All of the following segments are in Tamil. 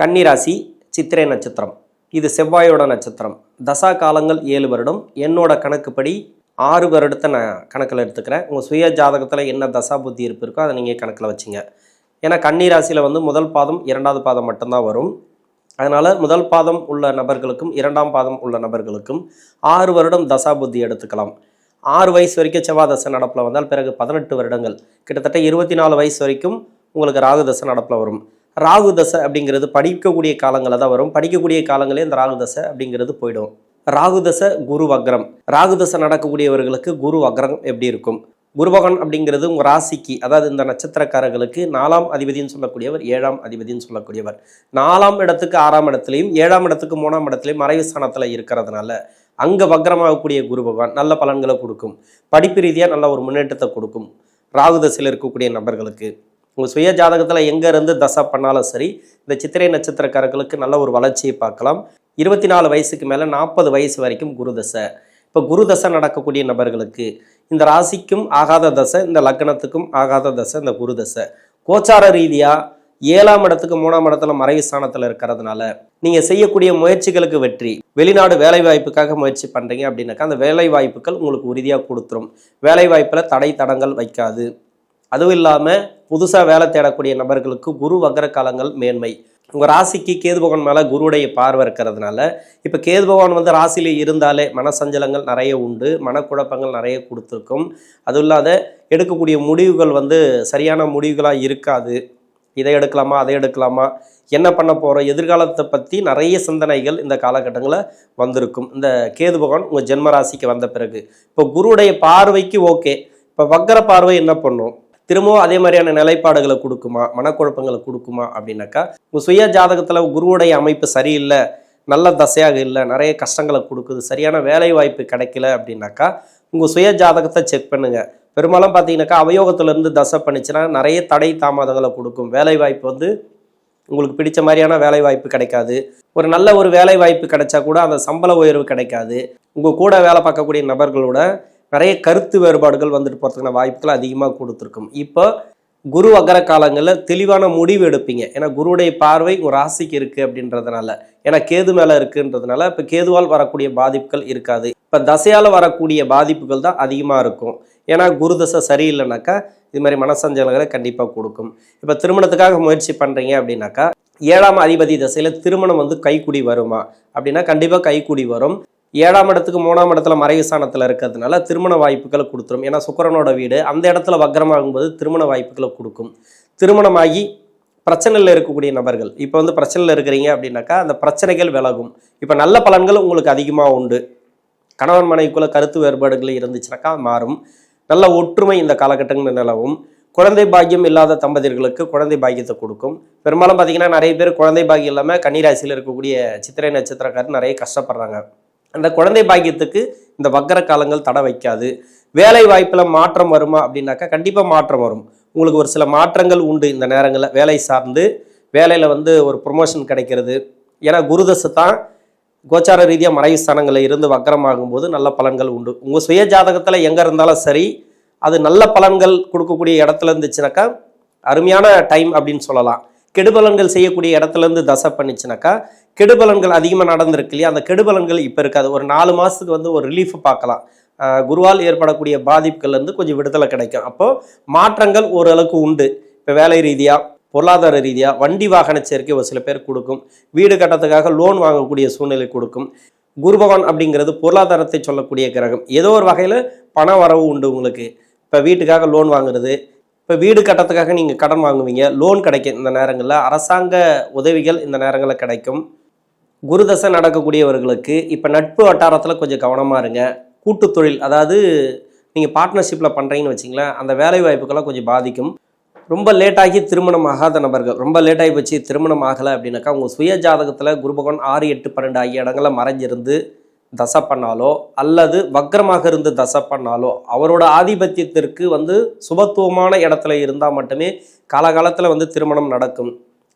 கன்னிராசி சித்திரை நட்சத்திரம். இது செவ்வாயோட நட்சத்திரம். தசா காலங்கள் ஏழு வருடம். என்னோட கணக்குப்படி ஆறு வருடத்தை நான் கணக்கில் எடுத்துக்கிறேன். உங்கள் சுய ஜாதகத்தில் என்ன தசா புத்தி இருப்பு இருக்கோ அதை நீங்கள் கணக்கில் வச்சுங்க. ஏன்னா கன்னிராசியில் வந்து முதல் பாதம் இரண்டாவது பாதம் மட்டும்தான் வரும். அதனால் முதல் பாதம் உள்ள நபர்களுக்கும் இரண்டாம் பாதம் உள்ள நபர்களுக்கும் ஆறு வருடம் தசா புத்தி எடுத்துக்கலாம். ஆறு வயசு வரைக்கும் செவ்வாய் தசை நடப்பில் வந்தால் பிறகு பதினெட்டு வருடங்கள். கிட்டத்தட்ட இருபத்தி நாலு வயசு வரைக்கும் உங்களுக்கு ராகு தசை நடப்பில் வரும். ராகு தசை அப்படிங்கிறது படிக்கக்கூடிய காலங்களில் தான் வரும். படிக்கக்கூடிய காலங்களே இந்த ராகு தசை அப்படிங்கிறது போயிடும். ராகு தசை குரு வக்ரம். ராகு தசை நடக்கக்கூடியவர்களுக்கு குரு வக்ரம் எப்படி இருக்கும்? குருபகன் அப்படிங்கிறது உங்கள் ராசிக்கு அதாவது இந்த நட்சத்திரக்காரர்களுக்கு நாலாம் அதிபதினு சொல்லக்கூடியவர் ஏழாம் அதிபதினு சொல்லக்கூடியவர். நாலாம் இடத்துக்கு ஆறாம் இடத்துலையும் ஏழாம் இடத்துக்கு மூணாம் இடத்துலையும் மறைவு ஸ்தானத்தில் இருக்கிறதுனால அங்கே வக்ரமாகக்கூடிய குரு பகவான் நல்ல பலன்களை கொடுக்கும். படிப்பு ரீதியாக நல்ல ஒரு முன்னேற்றத்தை கொடுக்கும். ராகுதசையில் இருக்கக்கூடிய நபர்களுக்கு. உங்கள் சுய ஜாதகத்தில் எங்கேருந்து தசை பண்ணாலும் சரி இந்த சித்திரை நட்சத்திரக்காரர்களுக்கு நல்ல ஒரு வளர்ச்சியை பார்க்கலாம். இருபத்தி நாலு வயசுக்கு மேலே நாற்பது வயசு வரைக்கும் குரு தசை. இப்போ குரு தசை நடக்கக்கூடிய நபர்களுக்கு இந்த ராசிக்கும் ஆகாத தசை இந்த லக்னத்துக்கும் ஆகாத தசை இந்த குரு தசை. கோச்சார ரீதியாக ஏழாம் இடத்துக்கு மூணாம் இடத்துல மறைவு ஸ்தானத்தில் இருக்கிறதுனால நீங்கள் செய்யக்கூடிய முயற்சிகளுக்கு வெற்றி. வெளிநாடு வேலை வாய்ப்புக்காக முயற்சி பண்ணுறீங்க அப்படின்னாக்கா அந்த வேலை வாய்ப்புகள் உங்களுக்கு உறுதியாக கொடுத்துரும். வேலை வாய்ப்பில் தடை தடங்கள் வைக்காது. அதுவும் இல்லாமல் புதுசாக வேலை தேடக்கூடிய நபர்களுக்கு குரு வக்ர காலங்கள் மேன்மை. உங்கள் ராசிக்கு கேது பகவான் மேலே குருவுடைய பார்வை இருக்கிறதுனால இப்போ கேது பகவான் வந்து ராசியில் இருந்தாலே மனசஞ்சலங்கள் நிறைய உண்டு மனக்குழப்பங்கள் நிறைய கொடுத்துருக்கும். அதுவும் இல்லாத எடுக்கக்கூடிய முடிவுகள் வந்து சரியான முடிவுகளாக இருக்காது. இதை எடுக்கலாமா அதை எடுக்கலாமா என்ன பண்ண போகிறோம் எதிர்காலத்தை பற்றி நிறைய சிந்தனைகள் இந்த காலகட்டங்களில் வந்திருக்கும். இந்த கேது பகவான் உங்கள் ஜென்ம ராசிக்கு வந்த பிறகு. இப்போ குருவுடைய பார்வைக்கு ஓகே. இப்போ வக்கர பார்வை என்ன பண்ணும்? திரும்பவும் அதே மாதிரியான நிலைப்பாடுகளை கொடுக்குமா? மனக்குழப்பங்களை கொடுக்குமா அப்படின்னாக்கா உங்கள் சுய ஜாதகத்தில் குருவுடைய அமைப்பு சரியில்லை நல்ல தசையாக இல்லை நிறைய கஷ்டங்களை கொடுக்குது சரியான வேலை வாய்ப்பு கிடைக்கல அப்படின்னாக்கா உங்கள் சுய ஜாதகத்தை செக் பண்ணுங்கள் பெரும்பாலும் பார்த்தீங்கன்னாக்கா அவயோகத்திலேருந்து தசை பண்ணிச்சுன்னா நிறைய தடை தாமதங்களை கொடுக்கும். வேலை வாய்ப்பு வந்து உங்களுக்கு பிடிச்ச மாதிரியான வேலை வாய்ப்பு கிடைக்காது. ஒரு நல்ல ஒரு வேலை வாய்ப்பு கிடைச்சா கூட அந்த சம்பள உயர்வு கிடைக்காது. உங்கள் கூட வேலை பார்க்கக்கூடிய நபர்களோட நிறைய கருத்து வேறுபாடுகள் வந்துட்டு போகிறதுக்கான வாய்ப்புகள் அதிகமாக கொடுத்துருக்கும். இப்போ குரு அகர காலங்களில் தெளிவான முடிவு எடுப்பீங்க. ஏன்னா குருவுடைய பார்வை உங்கள் ராசிக்கு இருக்குது அப்படின்றதுனால. ஏன்னா கேது மேலே இருக்குன்றதுனால இப்போ கேதுவால் வரக்கூடிய பாதிப்புகள் இருக்காது. இப்போ தசையால் வரக்கூடிய பாதிப்புகள் தான் அதிகமாக இருக்கும். ஏன்னா குரு தசை சரியில்லைனாக்கா இது மாதிரி மனசஞ்சலங்களை கண்டிப்பாக கொடுக்கும். இப்போ திருமணத்துக்காக முயற்சி பண்ணுறீங்க அப்படின்னாக்கா ஏழாம் அதிபதி தசையில் திருமணம் வந்து கைக்குடி வருமா? அப்படின்னா கண்டிப்பாக கைக்குடி வரும். ஏழாம் இடத்துக்கு மூணாம் இடத்துல மறைவு ஸ்தானத்தில் இருக்கிறதுனால திருமண வாய்ப்புகளை கொடுத்துரும். ஏன்னா சுக்கரனோட வீடு அந்த இடத்துல வக்கரமாகும்போது திருமண வாய்ப்புகளை கொடுக்கும். திருமணமாகி பிரச்சனையில் இருக்கக்கூடிய நபர்கள். இப்போ வந்து பிரச்சனையில் இருக்கிறீங்க அப்படின்னாக்கா அந்த பிரச்சனைகள் விலகும். இப்போ நல்ல பலன்கள் உங்களுக்கு அதிகமாக உண்டு. கணவன் மனைவிக்குள்ள கருத்து வேறுபாடுகள் இருந்துச்சுனாக்கா மாறும். நல்ல ஒற்றுமை இந்த காலகட்டங்கள் நிலவும். குழந்தை பாக்கியம் இல்லாத தம்பதியர்களுக்கு குழந்தை பாக்கியத்தை கொடுக்கும். பெரும்பாலும் பார்த்தீங்கன்னா நிறைய பேர் குழந்தை பாக்கியம் இல்லாமல் கன்னிராசியில் இருக்கக்கூடிய சித்திரை நட்சத்திரக்காரர் நிறைய கஷ்டப்படுறாங்க. அந்த குழந்தை பாக்கியத்துக்கு இந்த வக்கர காலங்கள் தடை வைக்காது. வேலை வாய்ப்பில் மாற்றம் வருமா அப்படின்னாக்கா கண்டிப்பாக மாற்றம் வரும். உங்களுக்கு ஒரு சில மாற்றங்கள் உண்டு இந்த நேரங்களில். வேலை சார்ந்து வேலையில் வந்து ஒரு ப்ரொமோஷன் கிடைக்கிறது. ஏன்னா குருதசை தான் கோச்சார ரீதியாக மறைவு ஸ்தானங்களில் இருந்து வக்கரமாகும் போது நல்ல பலன்கள் உண்டு. உங்கள் சுய ஜாதகத்தில் எங்கே இருந்தாலும் சரி அது நல்ல பலன்கள் கொடுக்கக்கூடிய இடத்துல இருந்துச்சுனாக்கா அருமையான டைம் அப்படின்னு சொல்லலாம். கெடுபலன்கள் செய்யக்கூடிய இடத்துல இருந்து தசை பண்ணிச்சுனாக்கா கெடுபலன்கள் அதிகமாக நடந்திருக்கு இல்லையா? அந்த கெடுபலன்கள் இப்போ இருக்காது. ஒரு நாலு மாதத்துக்கு வந்து ஒரு ரிலீஃப் பார்க்கலாம். குருவால் ஏற்படக்கூடிய பாதிப்புகள்லேருந்து கொஞ்சம் விடுதலை கிடைக்கும். அப்போது மாற்றங்கள் ஓரளவுக்கு உண்டு. இப்போ வேலை ரீதியாக பொருளாதார ரீதியாக வண்டி வாகன சேர்க்கை ஒரு சில பேர் கொடுக்கும். வீடு கட்டத்துக்காக லோன் வாங்கக்கூடிய சூழ்நிலை கொடுக்கும். குரு பகவான் அப்படிங்கிறது பொருளாதாரத்தை சொல்லக்கூடிய கிரகம். ஏதோ ஒரு வகையில் பண வரவு உண்டு உங்களுக்கு. இப்போ வீட்டுக்காக லோன் வாங்குறது இப்போ வீடு கட்டத்துக்காக நீங்கள் கடன் வாங்குவீங்க லோன் கிடைக்கும் இந்த நேரங்களில். அரசாங்க உதவிகள் இந்த நேரங்களில் கிடைக்கும். குருதசை நடக்கக்கூடியவர்களுக்கு இப்போ நட்பு வட்டாரத்தில் கொஞ்சம் கவனமாக இருங்க. கூட்டு தொழில் அதாவது நீங்கள் பார்ட்னர்ஷிப்பில் பண்ணுறீங்கன்னு வச்சிங்களேன் அந்த வேலை வாய்ப்புக்கெல்லாம் கொஞ்சம் பாதிக்கும். ரொம்ப லேட்டாகி திருமணம் ஆகாத நபர்கள் ரொம்ப லேட்டாகி போச்சு திருமணம் ஆகலை அப்படின்னாக்கா உங்கள் சுய ஜாதகத்தில் குருபகவான் ஆறு எட்டு பன்னெண்டு ஆகிய இடங்களில் மறைஞ்சிருந்து தசை பண்ணாலோ அல்லது வக்ரமாக இருந்து தசை பண்ணாலோ அவரோட ஆதிபத்தியத்திற்கு வந்து சுபத்துவமான இடத்துல இருந்தால் மட்டுமே காலகாலத்தில் வந்து திருமணம் நடக்கும்.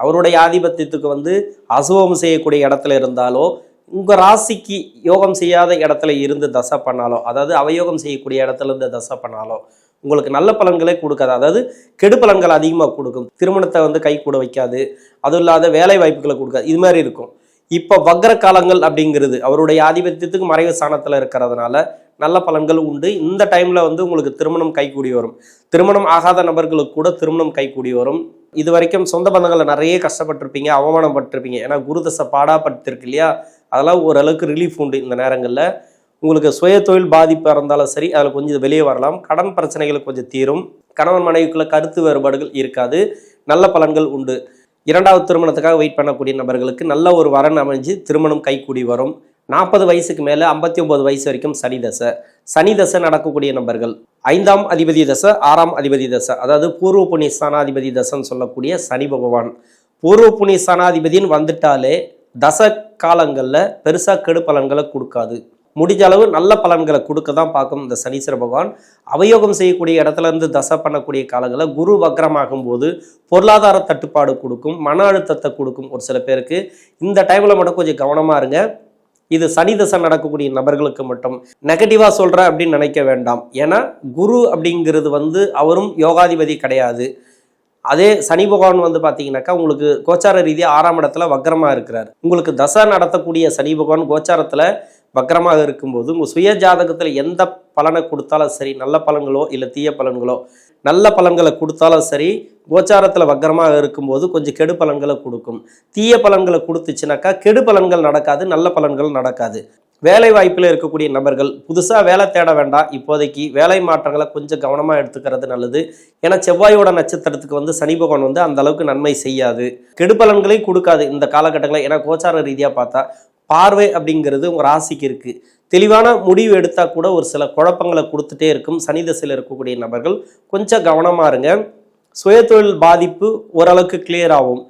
அவருடைய ஆதிபத்தியத்துக்கு வந்து அசுபம் செய்யக்கூடிய இடத்துல இருந்தாலோ உங்கள் ராசிக்கு யோகம் செய்யாத இடத்துல இருந்து தசை பண்ணாலோ அதாவது அவயோகம் செய்யக்கூடிய இடத்துல இருந்து தசை பண்ணாலோ உங்களுக்கு நல்ல பலன்களே கொடுக்காது. அதாவது கெடு பலன்கள் அதிகமாக கொடுக்கும். திருமணத்தை வந்து கை கூட வைக்காது. அதுவும் இல்லாத வேலை வாய்ப்புகளை கொடுக்காது. இது மாதிரி இருக்கும். இப்போ வக்ர காலங்கள் அப்படிங்கிறது அவருடைய ஆதிபத்தியத்துக்கு மறைவு ஸ்தானத்தில் இருக்கிறதுனால நல்ல பலன்கள் உண்டு. இந்த டைமில் வந்து உங்களுக்கு திருமணம் கைகூடி வரும். திருமணம் ஆகாத நபர்களுக்கு கூட திருமணம் கைகூடி வரும். இது வரைக்கும் சொந்த பந்தங்களை நிறைய கஷ்டப்பட்டிருப்பீங்க அவமானப்பட்டிருப்பீங்க. ஏன்னா குருதசை பாடாப்பட்டிருக்கு இல்லையா? அதெல்லாம் ஓரளவுக்கு ரிலீஃப் உண்டு இந்த நேரங்களில். உங்களுக்கு சுய தொழில் பாதிப்பாக இருந்தாலும் சரி அதில் கொஞ்சம் வெளியே வரலாம். கடன் பிரச்சனைகள் கொஞ்சம் தீரும். கணவன் மனைவிக்குள்ள கருத்து வேறுபாடுகள் இருக்காது. நல்ல பலன்கள் உண்டு. இரண்டாவது திருமணத்துக்காக வெயிட் பண்ணக்கூடிய நபர்களுக்கு நல்ல ஒரு வரன் அமைஞ்சு திருமணம் கைகூடி வரும். நாற்பது வயசுக்கு மேலே ஐம்பத்தி ஒன்பது வயசு வரைக்கும் சனி தசை. சனி தசை நடக்கக்கூடிய நபர்கள். ஐந்தாம் அதிபதி தசை ஆறாம் அதிபதி தசை. அதாவது பூர்வ புண்ணிய ஸ்தானாதிபதி தசைன்னு சொல்லக்கூடிய சனி பகவான். பூர்வ புண்ணிய ஸ்தானாதிபதின்னு வந்துட்டாலே தச காலங்களில் பெருசாக கெடு பலன்களை கொடுக்காது. முடிஞ்ச அளவு நல்ல பலன்களை கொடுக்க தான் பார்க்கும் இந்த சனீஸ்வர பகவான். அவயோகம் செய்யக்கூடிய இடத்துல இருந்து தசை பண்ணக்கூடிய காலங்களில் குரு வக்ரமாகும் போது பொருளாதார தட்டுப்பாடு கொடுக்கும் மன அழுத்தத்தை கொடுக்கும் ஒரு சில பேருக்கு. இந்த டைமில் மட்டும் கொஞ்சம் கவனமாக இருங்க. இது சனி தசை நடக்கக்கூடிய நபர்களுக்கு மட்டும் நெகட்டிவாக சொல்கிறேன் அப்படின்னு நினைக்க வேண்டாம். ஏன்னா குரு அப்படிங்கிறது வந்து அவரும் யோகாதிபதி கிடையாது. அதே சனி பகவான் வந்து பார்த்தீங்கன்னாக்கா உங்களுக்கு கோச்சார ரீதியாக ஆறாம் இடத்துல வக்ரமாக இருக்கிறார். உங்களுக்கு தசை நடத்தக்கூடிய சனி பகவான் கோச்சாரத்தில் வக்கரமாக இருக்கும்போது உங்கள் சுய ஜாதகத்தில் எந்த பலனை கொடுத்தாலும் சரி நல்ல பலன்களோ இல்லை தீய பலன்களோ நல்ல பலன்களை கொடுத்தாலும் சரி கோச்சாரத்தில் வக்கரமாக இருக்கும்போது கொஞ்சம் கெடு பலன்களை கொடுக்கும். தீய பலன்களை கொடுத்துச்சுனாக்கா கெடு பலன்கள் நடக்காது நல்ல பலன்கள் நடக்காது. வேலை வாய்ப்பில் இருக்கக்கூடிய நபர்கள் புதுசாக வேலை தேட வேண்டாம். இப்போதைக்கு வேலை மாற்றங்களை கொஞ்சம் கவனமாக எடுத்துக்கிறது நல்லது. ஏன்னா செவ்வாயோட நட்சத்திரத்துக்கு வந்து சனி பகவான் வந்து அந்த அளவுக்கு நன்மை செய்யாது. கெடுபலன்களையும் கொடுக்காது இந்த காலகட்டங்களில். ஏன்னா கோச்சார ரீதியாக பார்த்தா பார்வை அப்படிங்கிறது உங்கள் ராசிக்கு இருக்குது தெளிவான முடிவு எடுத்தால் கூட ஒரு சில குழப்பங்களை கொடுத்துட்டே இருக்கும் சனி தசையில் இருக்கக்கூடிய நபர்கள். கொஞ்சம் கவனமாக இருங்க. சுயதொழில் பாதிப்பு ஓரளவுக்கு கிளியர் ஆகும்.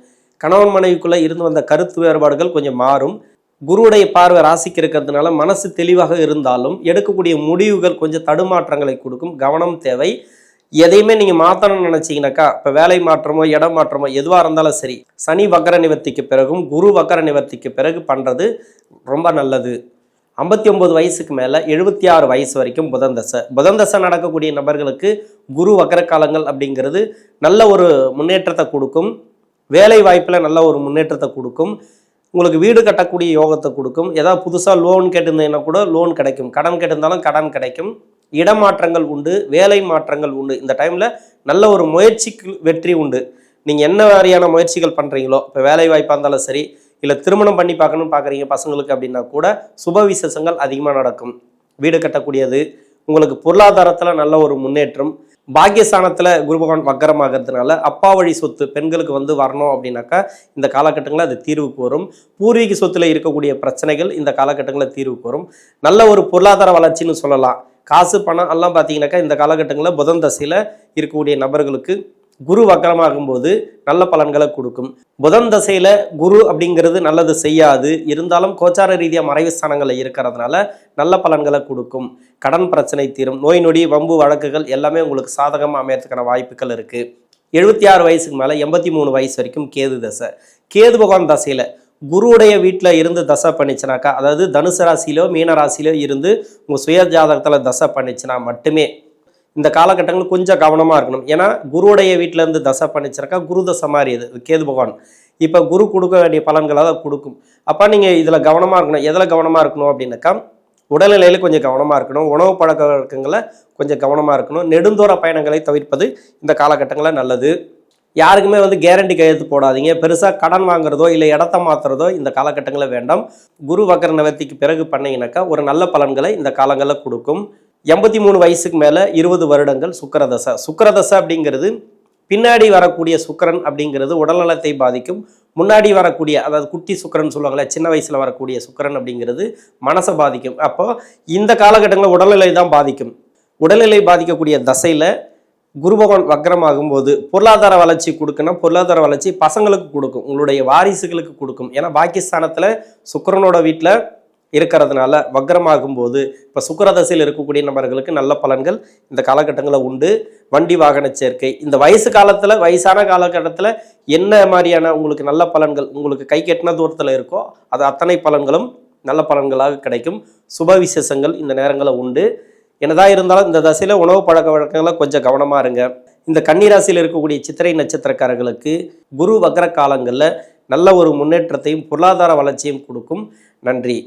கணவன் மனைவிக்குள்ளே இருந்து வந்த கருத்து வேறுபாடுகள் கொஞ்சம் மாறும். குருவுடைய பார்வை ராசிக்கு இருக்கிறதுனால மனசு தெளிவாக இருந்தாலும் எடுக்கக்கூடிய முடிவுகள் கொஞ்சம் தடுமாற்றங்களை கொடுக்கும். கவனம் தேவை. எதையுமே நீங்கள் மாற்றணும்னு நினச்சிங்கனாக்கா இப்போ வேலை மாற்றமோ இடம் மாற்றமோ எதுவாக இருந்தாலும் சரி சனி வக்கர நிவர்த்திக்கு பிறகும் குரு வக்கர நிவர்த்திக்கு பிறகு பண்ணுறது ரொம்ப நல்லது. ஐம்பத்தி ஒம்பது வயசுக்கு மேலே எழுபத்தி ஆறு வயசு வரைக்கும் புதன் தசை. புதன் தசை நடக்கக்கூடிய நபர்களுக்கு குரு வக்கர காலங்கள் அப்படிங்கிறது நல்ல ஒரு முன்னேற்றத்தை கொடுக்கும். வேலை வாய்ப்பில் நல்ல ஒரு முன்னேற்றத்தை கொடுக்கும். உங்களுக்கு வீடு கட்டக்கூடிய யோகத்தை கொடுக்கும். ஏதாவது புதுசாக லோன் கேட்டிருந்தீங்கன்னா கூட லோன் கிடைக்கும். கடன் கேட்டிருந்தாலும் கடன் கிடைக்கும். இடமாற்றங்கள் உண்டு வேலை மாற்றங்கள் உண்டு. இந்த டைமில் நல்ல ஒரு முயற்சிக்கு வெற்றி உண்டு. நீங்கள் என்ன மாதிரியான முயற்சிகள் பண்ணுறீங்களோ இப்போ வேலை வாய்ப்பாக இருந்தாலும் சரி இல்லை திருமணம் பண்ணி பார்க்கணும்னு பார்க்குறீங்க பசங்களுக்கு அப்படின்னா கூட சுப விசேஷங்கள் அதிகமாக நடக்கும். வீடு கட்டக்கூடியது உங்களுக்கு பொருளாதாரத்தில் நல்ல ஒரு முன்னேற்றம் பாக்கியஸ்தானத்தில் குரு பகவான் வக்கரமாகிறதுனால அப்பா வழி சொத்து பெண்களுக்கு வந்து வரணும் அப்படின்னாக்கா இந்த காலகட்டங்களில் அது தீர்வுக்கு வரும். பூர்வீக சொத்துல இருக்கக்கூடிய பிரச்சனைகள் இந்த காலகட்டங்களில் தீர்வுக்கு வரும். நல்ல ஒரு பொருளாதார வளர்ச்சின்னு சொல்லலாம். காசு பணம் எல்லாம் பார்த்தீங்கன்னாக்கா இந்த காலகட்டங்களில் புதன் தசையில் இருக்கக்கூடிய நபர்களுக்கு குரு வக்கரமாகும் போது நல்ல பலன்களை கொடுக்கும். புதன் தசையில் குரு அப்படிங்கிறது நல்லது செய்யாது. இருந்தாலும் கோச்சார ரீதியாக மறைவு ஸ்தானங்களில் இருக்கிறதுனால நல்ல பலன்களை கொடுக்கும். கடன் பிரச்சனை தீரும். நோய் நொடி வம்பு வழக்குகள் எல்லாமே உங்களுக்கு சாதகமாக அமையறதுக்கான வாய்ப்புகள் இருக்குது எழுபத்தி ஆறு வயசுக்கு மேலே எண்பத்தி மூணு வயசு வரைக்கும் கேது தசை. கேது பகவான் தசையில் குருவுடைய வீட்டில் இருந்து தசை பண்ணிச்சுனாக்கா அதாவது தனுசு ராசியிலோ மீன ராசியிலோ இருந்து உங்கள் சுய ஜாதகத்தில் தசை பண்ணிச்சுனா மட்டுமே இந்த காலகட்டங்களில் கொஞ்சம் கவனமாக இருக்கணும். ஏன்னா குருவுடைய வீட்டில் இருந்து தசை பண்ணிச்சிருக்கா குரு தசை மாதிரி இது கேது பகவான். இப்போ குரு கொடுக்க வேண்டிய பலன்களை தான் கொடுக்கும். அப்போ நீங்கள் இதில் கவனமாக இருக்கணும். எதில் கவனமாக இருக்கணும் அப்படின்னாக்கா உடல்நிலையில் கொஞ்சம் கவனமாக இருக்கணும். உணவு பழக்க வழக்கங்களை கொஞ்சம் கவனமாக இருக்கணும். நெடுந்தூர பயணங்களை தவிர்ப்பது இந்த காலகட்டங்களில் நல்லது. யாருக்குமே வந்து கேரண்டி கையெழுத்து போடாதீங்க. பெருசாக கடன் வாங்குறதோ இல்லை இடத்த மாற்றுறதோ இந்த காலகட்டங்களில் வேண்டாம். குரு வக்கர நிவர்த்திக்கு பிறகு பண்ணிங்கனாக்கா ஒரு நல்ல பலன்களை இந்த காலங்களில் கொடுக்கும். எண்பத்தி மூணு வயசுக்கு மேலே இருபது வருடங்கள் சுக்கரதசை. சுக்கரதசை அப்படிங்கிறது பின்னாடி வரக்கூடிய சுக்கரன் அப்படிங்கிறது உடல்நலத்தை பாதிக்கும். முன்னாடி வரக்கூடிய அதாவது குட்டி சுக்கிரன் சொல்லுவாங்களே சின்ன வயசில் வரக்கூடிய சுக்கரன் அப்படிங்கிறது மனசை பாதிக்கும். அப்போ இந்த காலகட்டங்களில் உடல்நிலை தான் பாதிக்கும். உடல்நிலை பாதிக்கக்கூடிய தசையில் குருபகவான் வக்ரமாகும் போது பொருளாதார வளர்ச்சி கொடுக்குன்னா பொருளாதார வளர்ச்சி பசங்களுக்கு கொடுக்கும். உங்களுடைய வாரிசுகளுக்கு கொடுக்கும். ஏன்னா பாகிஸ்தானத்தில் சுக்கரனோட வீட்டில் இருக்கிறதுனால வக்ரமாகும் போது இப்போ சுக்கரதசையில் இருக்கக்கூடிய நபர்களுக்கு நல்ல பலன்கள் இந்த காலகட்டங்களில் உண்டு. வண்டி வாகன சேர்க்கை. இந்த வயசு காலத்தில் வயசான காலகட்டத்தில் என்ன மாதிரியான உங்களுக்கு நல்ல பலன்கள் உங்களுக்கு கை கெட்டின தூரத்தில் இருக்கோ அது அத்தனை பலன்களும் நல்ல பலன்களாக கிடைக்கும். சுப விசேஷங்கள் இந்த நேரங்களில் உண்டு. என்னதான் இருந்தாலும் இந்த தசையில் உணவு பழக்க வழக்கங்களை கொஞ்சம் கவனமாக இருங்க. இந்த கன்னிராசியில் இருக்கக்கூடிய சித்திரை நட்சத்திரக்காரர்களுக்கு குரு வக்ர காலங்களில் நல்ல ஒரு முன்னேற்றத்தையும் பொருளாதார வளர்ச்சியும் கொடுக்கும். நன்றி.